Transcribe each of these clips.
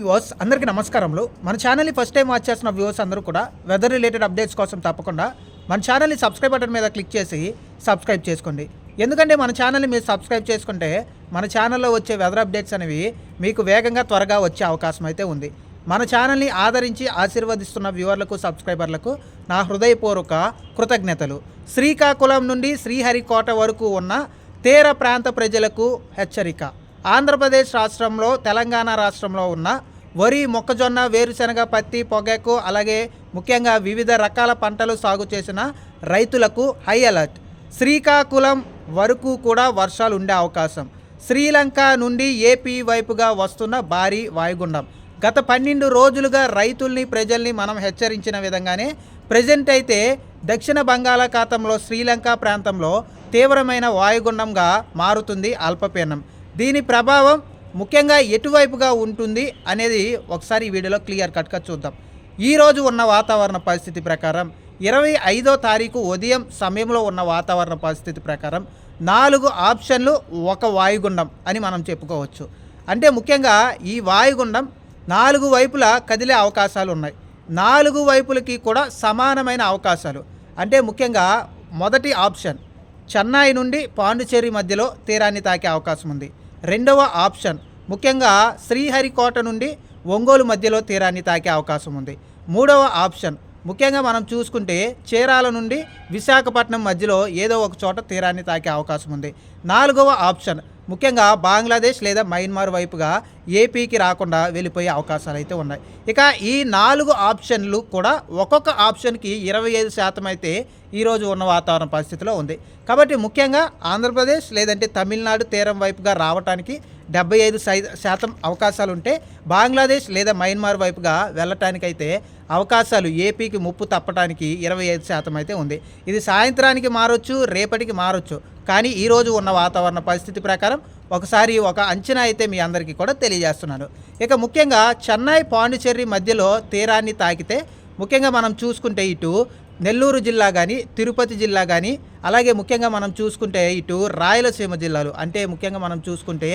Viewers అందరికీ నమస్కారములు. మన ఛానల్ని ఫస్ట్ టైం వాచ్ చేసిన వ్యూవర్స్ అందరూ కూడా వెదర్ రిలేటెడ్ అప్డేట్స్ కోసం తప్పకుండా మన ఛానల్ని సబ్స్క్రైబ్ బటన్ మీద క్లిక్ చేసి సబ్స్క్రైబ్ చేసుకోండి. ఎందుకంటే మన ఛానల్ని మీరు సబ్స్క్రైబ్ చేసుకుంటే మన ఛానల్లో వచ్చే వెదర్ అప్డేట్స్ అనేవి మీకు వేగంగా త్వరగా వచ్చే అవకాశం అయితే ఉంది. మన ఛానల్ని ఆదరించి ఆశీర్వదిస్తున్న వ్యూవర్లకు సబ్స్క్రైబర్లకు నా హృదయపూర్వక కృతజ్ఞతలు. శ్రీకాకుళం నుండి శ్రీహరికోట వరకు ఉన్న తీర ప్రాంత ప్రజలకు హెచ్చరిక. ఆంధ్రప్రదేశ్ రాష్ట్రంలో తెలంగాణ రాష్ట్రంలో ఉన్న వరి మొక్కజొన్న వేరుశనగ పత్తి పొగాకు అలాగే ముఖ్యంగా వివిధ రకాల పంటలు సాగు చేసిన రైతులకు హై అలర్ట్. శ్రీకాకుళం వరకు కూడా వర్షాలు ఉండే అవకాశం. శ్రీలంక నుండి ఏపీ వైపుగా వస్తున్న భారీ వాయుగుండం. గత పన్నెండు రోజులుగా రైతుల్ని ప్రజల్ని మనం హెచ్చరించిన విధంగానే ప్రజెంట్ అయితే దక్షిణ బంగాళాఖాతంలో శ్రీలంక ప్రాంతంలో తీవ్రమైన వాయుగుండంగా మారుతుంది అల్పపీడనం. దీని ప్రభావం ముఖ్యంగా ఎటువైపుగా ఉంటుంది అనేది ఒకసారి ఈ వీడియోలో క్లియర్ కట్గా చూద్దాం. ఈ రోజు ఉన్న వాతావరణ పరిస్థితి ప్రకారం ఇరవై ఐదో తారీఖు ఉదయం సమయంలో ఉన్న వాతావరణ పరిస్థితి ప్రకారం నాలుగు ఆప్షన్లు ఒక వాయుగుండం అని మనం చెప్పుకోవచ్చు. అంటే ముఖ్యంగా ఈ వాయుగుండం నాలుగు వైపులా కదిలే అవకాశాలు ఉన్నాయి. నాలుగు వైపులకి కూడా సమానమైన అవకాశాలు. అంటే ముఖ్యంగా మొదటి ఆప్షన్ చెన్నై నుండి పాండిచేరి మధ్యలో తీరాన్ని తాకే అవకాశం ఉంది. రెండవ ఆప్షన్. ముఖ్యంగా శ్రీహరికోట నుండి ఒంగోలు మధ్యలో తీరాన్ని తాకే అవకాశం ఉంది. మూడవ ఆప్షన్. ముఖ్యంగా మనం చూసుకుంటే చీరాల నుండి విశాఖపట్నం మధ్యలో ఏదో ఒక చోట తీరాన్ని తాకే అవకాశం ఉంది. నాలుగవ ఆప్షన్. ముఖ్యంగా బంగ్లాదేశ్ లేదా మయన్మార్ వైపుగా ఏపీకి రాకుండా వెళ్ళిపోయే అవకాశాలు అయితే ఉన్నాయి. ఇక ఈ నాలుగు ఆప్షన్లు కూడా ఒక్కొక్క ఆప్షన్కి ఇరవై ఐదు శాతం అయితే ఈరోజు ఉన్న వాతావరణ పరిస్థితిలో ఉంది. కాబట్టి ముఖ్యంగా ఆంధ్రప్రదేశ్ లేదంటే తమిళనాడు తీరం వైపుగా రావడానికి డెబ్బై ఐదు శాతం అవకాశాలు ఉంటే బంగ్లాదేశ్ లేదా మయన్మార్ వైపుగా వెళ్ళటానికైతే అవకాశాలు ఏపీకి ముప్పు తప్పడానికి ఇరవై ఐదు శాతం అయితే ఉంది. ఇది సాయంత్రానికి మారొచ్చు రేపటికి మారొచ్చు. కానీ ఈరోజు ఉన్న వాతావరణ పరిస్థితి ప్రకారం ఒకసారి ఒక అంచనా అయితే మీ అందరికీ కూడా తెలియజేస్తున్నాను. ఇక ముఖ్యంగా చెన్నై పాండిచ్చేరి మధ్యలో తీరాన్ని తాకితే ముఖ్యంగా మనం చూసుకుంటే ఇటు నెల్లూరు జిల్లా కానీ తిరుపతి జిల్లా కానీ అలాగే ముఖ్యంగా మనం చూసుకుంటే ఇటు రాయలసీమ జిల్లాలు అంటే ముఖ్యంగా మనం చూసుకుంటే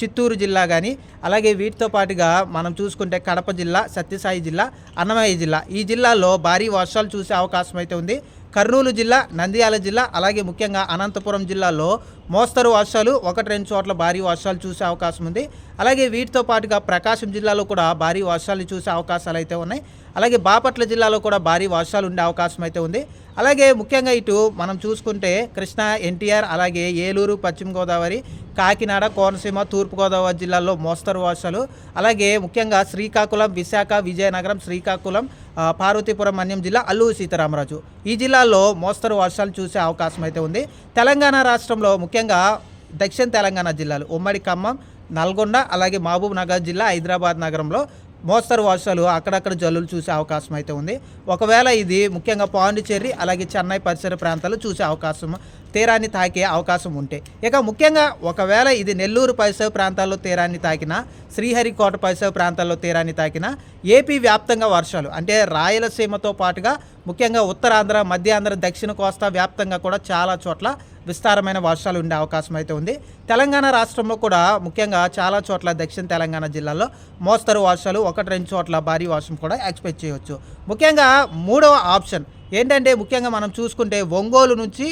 చిత్తూరు జిల్లా కానీ అలాగే వీటితో పాటుగా మనం చూసుకుంటే కడప జిల్లా సత్యసాయి జిల్లా అన్నమయ్య జిల్లా. ఈ జిల్లాల్లో భారీ వర్షాలు చూసే అవకాశం అయితే ఉంది. కర్నూలు జిల్లా నంద్యాల జిల్లా అలాగే ముఖ్యంగా అనంతపురం జిల్లాలో మోస్తరు వర్షాలు ఒకటి రెండు చోట్ల భారీ వర్షాలు చూసే అవకాశం ఉంది. అలాగే వీటితో పాటుగా ప్రకాశం జిల్లాలో కూడా భారీ వర్షాలు చూసే అవకాశాలు అయితే ఉన్నాయి. అలాగే బాపట్ల జిల్లాలో కూడా భారీ వర్షాలు ఉండే అవకాశం అయితే ఉంది. అలాగే ముఖ్యంగా ఇటు మనం చూసుకుంటే కృష్ణా ఎన్టీఆర్ అలాగే ఏలూరు పశ్చిమ గోదావరి కాకినాడ కోనసీమ తూర్పుగోదావరి జిల్లాల్లో మోస్తరు వర్షాలు. అలాగే ముఖ్యంగా శ్రీకాకుళం విశాఖ విజయనగరం శ్రీకాకుళం పార్వతీపురం మన్యం జిల్లా అల్లూరు సీతారామరాజు. ఈ జిల్లాల్లో మోస్తరు వర్షాలు చూసే అవకాశం అయితే ఉంది. తెలంగాణ రాష్ట్రంలో ముఖ్యంగా దక్షిణ తెలంగాణ జిల్లాలు ఉమ్మడి ఖమ్మం నల్గొండ అలాగే మహబూబ్ నగర్ జిల్లా హైదరాబాద్ నగరంలో మోస్తరు వర్షాలు అక్కడక్కడ జల్లులు చూసే అవకాశం అయితే ఉంది. ఒకవేళ ఇది ముఖ్యంగా పాండిచ్చేరి అలాగే చెన్నై పరిసర ప్రాంతాలు చూసే అవకాశం తీరాన్ని తాకే అవకాశం ఉంటే. ఇక ముఖ్యంగా ఒకవేళ ఇది నెల్లూరు పరిసర ప్రాంతాల్లో తీరాన్ని తాకినా శ్రీహరికోట పరిసర ప్రాంతాల్లో తీరాన్ని తాకిన ఏపీ వ్యాప్తంగా వర్షాలు అంటే రాయలసీమతో పాటుగా ముఖ్యంగా ఉత్తరాంధ్ర మధ్యాంధ్ర దక్షిణ కోస్తా వ్యాప్తంగా కూడా చాలా చోట్ల విస్తారమైన వర్షాలు ఉండే అవకాశం అయితే ఉంది. తెలంగాణ రాష్ట్రంలో కూడా ముఖ్యంగా చాలా చోట్ల దక్షిణ తెలంగాణ జిల్లాలో మోస్తరు వర్షాలు ఒకటి రెండు చోట్ల భారీ వర్షం కూడా ఎక్స్పెక్ట్ చేయవచ్చు ముఖ్యంగా మూడవ ఆప్షన్ ఏంటంటే ముఖ్యంగా మనం చూసుకుంటే ఒంగోలు నుంచి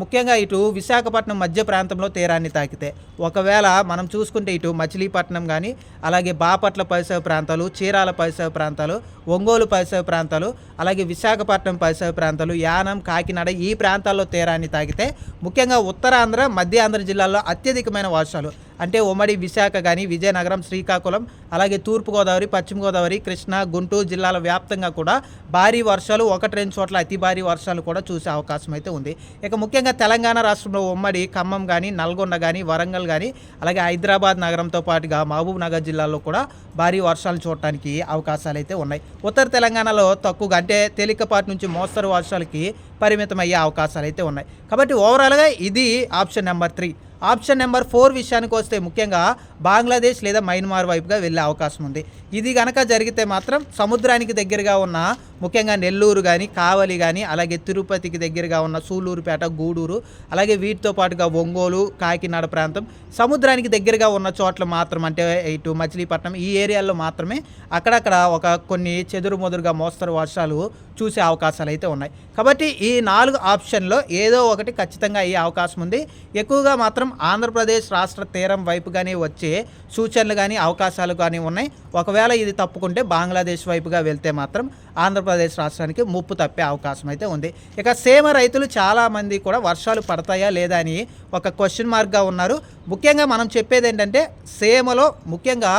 ముఖ్యంగా ఇటు విశాఖపట్నం మధ్య ప్రాంతంలో తీరాన్ని తాకితే. ఒకవేళ మనం చూసుకుంటే ఇటు మచిలీపట్నం కానీ అలాగే బాపట్ల పరిసర ప్రాంతాలు చీరాల పరిసర ప్రాంతాలు ఒంగోలు పరిసర ప్రాంతాలు అలాగే విశాఖపట్నం పరిసర ప్రాంతాలు యానం కాకినాడ ఈ ప్రాంతాల్లో తీరాన్ని తాకితే ముఖ్యంగా ఉత్తరాంధ్ర మధ్య ఆంధ్ర జిల్లాల్లో అత్యధికమైన వర్షాలు. అంటే ఉమ్మడి విశాఖ కానీ విజయనగరం శ్రీకాకుళం అలాగే తూర్పుగోదావరి పశ్చిమ గోదావరి కృష్ణా గుంటూరు జిల్లాల వ్యాప్తంగా కూడా భారీ వర్షాలు ఒకటి రెండు చోట్ల అతి భారీ వర్షాలు కూడా చూసే అవకాశం అయితే ఉంది. ఇక ముఖ్యంగా తెలంగాణ రాష్ట్రంలో ఉమ్మడి ఖమ్మం కానీ నల్గొండ కానీ వరంగల్ కానీ అలాగే హైదరాబాద్ నగరంతో పాటుగా మహబూబ్ నగర్ జిల్లాలో కూడా భారీ వర్షాలు చూడటానికి అవకాశాలు అయితే ఉన్నాయి. ఉత్తర తెలంగాణలో తక్కువగా అంటే తేలికపాటి నుంచి మోస్తరు వర్షాలకి పరిమితం అయ్యే అవకాశాలు అయితే ఉన్నాయి. కాబట్టి ఓవరాల్గా ఇది option number three option number four విషయానికి వస్తే ముఖ్యంగా బంగ్లాదేశ్ లేదా మయన్మార్ వైపుగా వెళ్ళే అవకాశం ఉంది. ఇది కనుక జరిగితే మాత్రం సముద్రానికి దగ్గరగా ఉన్న ముఖ్యంగా నెల్లూరు కానీ కావలి కానీ అలాగే తిరుపతికి దగ్గరగా ఉన్న సూలూరుపేట గూడూరు అలాగే వీటితో పాటుగా ఒంగోలు కాకినాడ ప్రాంతం సముద్రానికి దగ్గరగా ఉన్న చోట్ల మాత్రం అంటే ఇటు మచిలీపట్నం ఈ ఏరియాల్లో మాత్రమే అక్కడక్కడ ఒక కొన్ని చెదురు మొదురుగా మోస్తరు వర్షాలు చూసే అవకాశాలు అయితే ఉన్నాయి. కాబట్టి ఈ నాలుగు ఆప్షన్లో ఏదో ఒకటి ఖచ్చితంగా అయ్యే అవకాశం ఉంది. ఎక్కువగా మాత్రం ఆంధ్రప్రదేశ్ రాష్ట్ర తీరం వైపు కానీ వచ్చే సూచనలు కానీ అవకాశాలు కానీ ఉన్నాయి. ఒకవేళ ఇది తప్పుకుంటే బంగ్లాదేశ్ వైపుగా వెళ్తే మాత్రం ఆంధ్రప్రదేశ్ రాష్ట్రానికి ముప్పు తప్పే అవకాశం అయితే ఉంది. ఇక సేమ రైతులు చాలామంది కూడా వర్షాలు పడతాయా లేదా అని ఒక క్వశ్చన్ మార్క్గా ఉన్నారు. ముఖ్యంగా మనం చెప్పేది ఏంటంటే సేమలో ముఖ్యంగా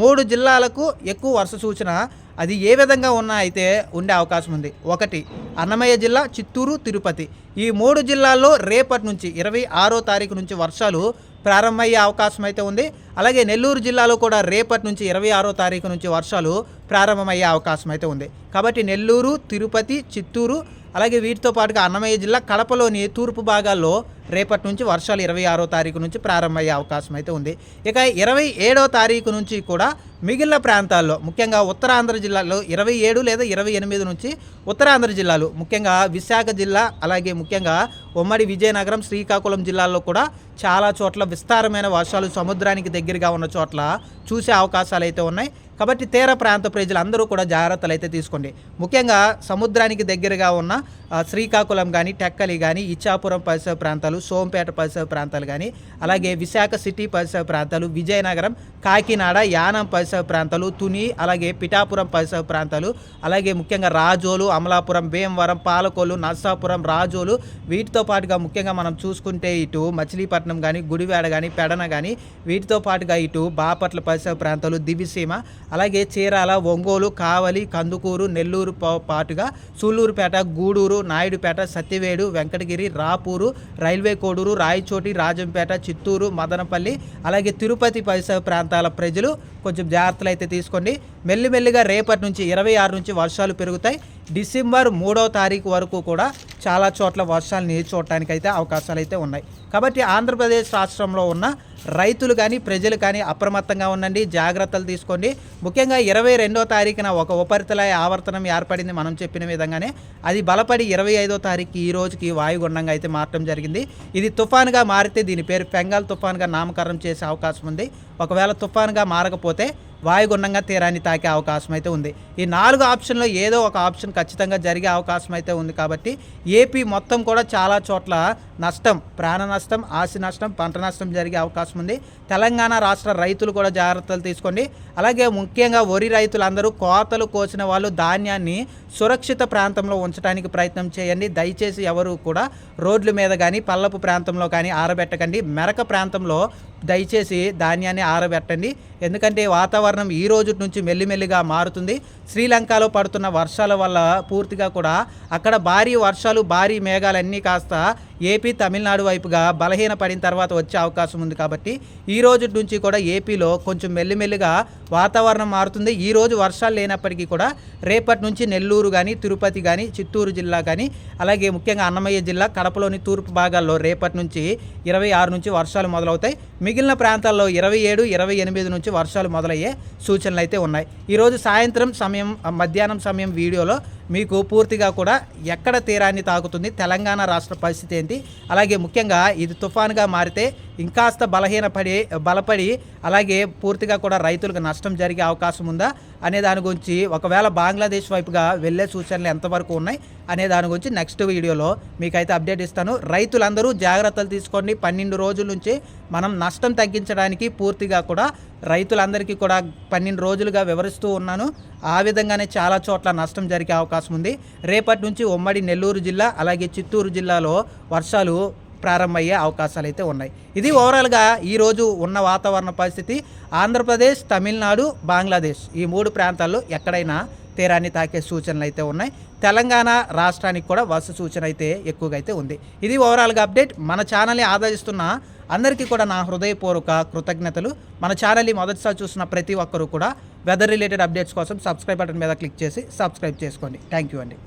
మూడు జిల్లాలకు ఎక్కువ వర్ష సూచన అది ఏ విధంగా ఉన్నా అయితే ఉండే అవకాశం ఉంది. ఒకటి అన్నమయ్య జిల్లా చిత్తూరు తిరుపతి. ఈ మూడు జిల్లాల్లో రేపటి నుంచి ఇరవై ఆరో తారీఖు నుంచి వర్షాలు ప్రారంభమయ్యే అవకాశం అయితే ఉంది. అలాగే నెల్లూరు జిల్లాలో కూడా రేపటి నుంచి ఇరవై ఆరో తారీఖు నుంచి వర్షాలు ప్రారంభమయ్యే అవకాశం అయితే ఉంది. కాబట్టి నెల్లూరు తిరుపతి చిత్తూరు అలాగే వీటితో పాటుగా అన్నమయ్య జిల్లా కడపలోని తూర్పు భాగాల్లో రేపటి నుంచి వర్షాలు ఇరవై ఆరో తారీఖు నుంచి ప్రారంభమయ్యే అవకాశం అయితే ఉంది. ఇక ఇరవై ఏడో తారీఖు నుంచి కూడా మిగిలిన ప్రాంతాల్లో ముఖ్యంగా ఉత్తరాంధ్ర జిల్లాలో ఇరవై ఏడు లేదా ఇరవై ఎనిమిది నుంచి ఉత్తరాంధ్ర జిల్లాలు ముఖ్యంగా విశాఖ జిల్లా అలాగే ముఖ్యంగా ఉమ్మడి విజయనగరం శ్రీకాకుళం జిల్లాల్లో కూడా చాలా చోట్ల విస్తారమైన వర్షాలు సముద్రానికి దగ్గరగా ఉన్న చోట్ల చూసే అవకాశాలు అయితే ఉన్నాయి. కాబట్టి తీర ప్రాంత ప్రజలందరూ కూడా జాగ్రత్తలు అయితే తీసుకోండి. ముఖ్యంగా సముద్రానికి దగ్గరగా ఉన్న శ్రీకాకుళం కానీ టెక్కలి కానీ ఇచ్చాపురం పరిసర ప్రాంతాలు సోంపేట పరిసర ప్రాంతాలు కానీ అలాగే విశాఖ సిటీ పరిసర ప్రాంతాలు విజయనగరం కాకినాడ యానం పరిసర ప్రాంతాలు తుని అలాగే పిఠాపురం పరిసర ప్రాంతాలు అలాగే ముఖ్యంగా రాజోలు అమలాపురం భీమవరం పాలకోలు నర్సాపురం రాజోలు వీటితో పాటుగా ముఖ్యంగా మనం చూసుకుంటే ఇటు మచిలీపట్నం కానీ గుడివాడ కానీ పెడన కానీ వీటితో పాటుగా ఇటు బాపట్ల పరిసర ప్రాంతాలు దివిసీమ అలాగే చీరాల ఒంగోలు కావలి కందుకూరు నెల్లూరు పాటుగా సూళ్ళూరుపేట గూడూరు నాయుడుపేట సత్యవేడు వెంకటగిరి రాపూరు రైల్వే కోడూరు రాయచోటి రాజంపేట చిత్తూరు మదనపల్లి అలాగే తిరుపతి పరిసర ప్రాంతం ప్రాంతాల ప్రజలు కొంచెం జాగ్రత్తలు అయితే తీసుకోండి. మెల్లిమెల్లిగా రేపటి నుంచి ఇరవై ఆరు నుంచి వర్షాలు పెరుగుతాయి. డిసెంబర్ మూడో తారీఖు వరకు కూడా చాలా చోట్ల వర్షాలు నీరు చూడటానికి అయితే అవకాశాలు అయితే ఉన్నాయి. కాబట్టి ఆంధ్రప్రదేశ్ రాష్ట్రంలో ఉన్న రైతులు కానీ ప్రజలు కానీ అప్రమత్తంగా ఉండండి జాగ్రత్తలు తీసుకోండి. ముఖ్యంగా ఇరవై రెండో తారీఖున ఒక ఉపరితల ఆవర్తనం ఏర్పడింది మనం చెప్పిన విధంగానే. అది బలపడి ఇరవై ఐదో తారీఖు ఈ రోజుకి వాయుగుండంగా అయితే మారటం జరిగింది. ఇది తుఫాన్గా మారితే దీని పేరు బెంగాల్ తుఫాన్గా నామకరణం చేసే అవకాశం ఉంది. ఒకవేళ తుఫాన్గా మారకపోతే వాయుగుండంగా తీరాన్ని తాకే అవకాశం అయితే ఉంది. ఈ నాలుగు ఆప్షన్లో ఏదో ఒక ఆప్షన్ ఖచ్చితంగా జరిగే అవకాశం అయితే ఉంది కాబట్టి ఏపీ మొత్తం కూడా చాలా చోట్ల నష్టం ప్రాణ నష్టం ఆస్తి నష్టం పంట నష్టం జరిగే అవకాశం ఉంది. తెలంగాణ రాష్ట్ర రైతులు కూడా జాగ్రత్తలు తీసుకోండి. అలాగే ముఖ్యంగా వరి రైతులందరూ కోతలు కోసిన వాళ్ళు ధాన్యాన్ని సురక్షిత ప్రాంతంలో ఉంచడానికి ప్రయత్నం చేయండి. దయచేసి ఎవరు కూడా రోడ్ల మీద కానీ పల్లపు ప్రాంతంలో కానీ ఆరబెట్టకండి. మెరక ప్రాంతంలో దయచేసి ధాన్యాన్ని ఆరబెట్టండి. ఎందుకంటే వాతావరణం ఈ రోజు నుంచి మెల్లిమెల్లిగా మారుతుంది. శ్రీలంకలో పడుతున్న వర్షాల వల్ల పూర్తిగా కూడా అక్కడ భారీ వర్షాలు భారీ మేఘాలన్నీ కాస్త ఏపీ తమిళనాడు వైపుగా బలహీన పడిన తర్వాత వచ్చే అవకాశం ఉంది కాబట్టి ఈ రోజు నుంచి కూడా ఏపీలో కొంచెం మెల్లిమెల్లిగా వాతావరణం మారుతుంది. ఈ రోజు వర్షాలు లేనప్పటికీ కూడా రేపటి నుంచి నెల్లూరు కానీ తిరుపతి కానీ చిత్తూరు జిల్లా కానీ అలాగే ముఖ్యంగా అన్నమయ్య జిల్లా కడపలోని తూర్పు భాగాల్లో రేపటి నుంచి ఇరవై ఆరు నుంచి వర్షాలు మొదలవుతాయి. మిగిలిన ప్రాంతాల్లో ఇరవై ఏడు ఇరవై ఎనిమిది నుంచి వర్షాలు మొదలయ్యే సూచనలు అయితే ఉన్నాయి ఈరోజు సాయంత్రం సమయం మధ్యాహ్నం సమయం వీడియోలో మీకు పూర్తిగా కూడా ఎక్కడ తీరాన్ని తాకుతుంది తెలంగాణ రాష్ట్ర పరిస్థితి ఏంటి? అలాగే ముఖ్యంగా ఇది తుఫాన్గా మారితే ఇంకాస్త బలహీనపడి బలపడి అలాగే పూర్తిగా కూడా రైతులకు నష్టం జరిగే అవకాశం ఉందా? అనే దాని గురించి ఒకవేళ బంగ్లాదేశ్ వైపుగా వెళ్ళే సూచనలు ఎంతవరకు ఉన్నాయి? అనే దాని గురించి నెక్స్ట్ వీడియోలో మీకైతే అప్డేట్ ఇస్తాను. రైతులందరూ జాగ్రత్తలు తీసుకోండి. పన్నెండు రోజుల నుంచి మనం నష్టం తగ్గించడానికి పూర్తిగా కూడా రైతులందరికీ కూడా పన్నెండు రోజులుగా వివరిస్తూ ఉన్నాను. ఆ విధంగానే చాలా చోట్ల నష్టం జరిగే అవకాశం ఉంది. రేపటి నుంచి ఉమ్మడి నెల్లూరు జిల్లా అలాగే చిత్తూరు జిల్లాలో వర్షాలు ప్రారంభమయ్యే అవకాశాలు అయితే ఉన్నాయి. ఇది ఓవరాల్గా ఈరోజు ఉన్న వాతావరణ పరిస్థితి. ఆంధ్రప్రదేశ్ తమిళనాడు బంగ్లాదేశ్ ఈ మూడు ప్రాంతాల్లో ఎక్కడైనా తీరాన్ని తాకే సూచనలు అయితే ఉన్నాయి. తెలంగాణ రాష్ట్రానికి కూడా వర్ష సూచన అయితే ఎక్కువగా అయితే ఉంది. ఇది ఓవరాల్గా అప్డేట్. మన ఛానల్ని ఆదరిస్తున్న అందరికీ కూడా నా హృదయపూర్వక కృతజ్ఞతలు. మన ఛానల్ని మొదటిసారి చూసిన ప్రతి ఒక్కరూ కూడా వెదర్ రిలేటెడ్ అప్డేట్స్ కోసం సబ్స్క్రైబ్ బటన్ మీద క్లిక్ చేసి సబ్స్క్రైబ్ చేసుకోండి. థ్యాంక్ యూ అండి.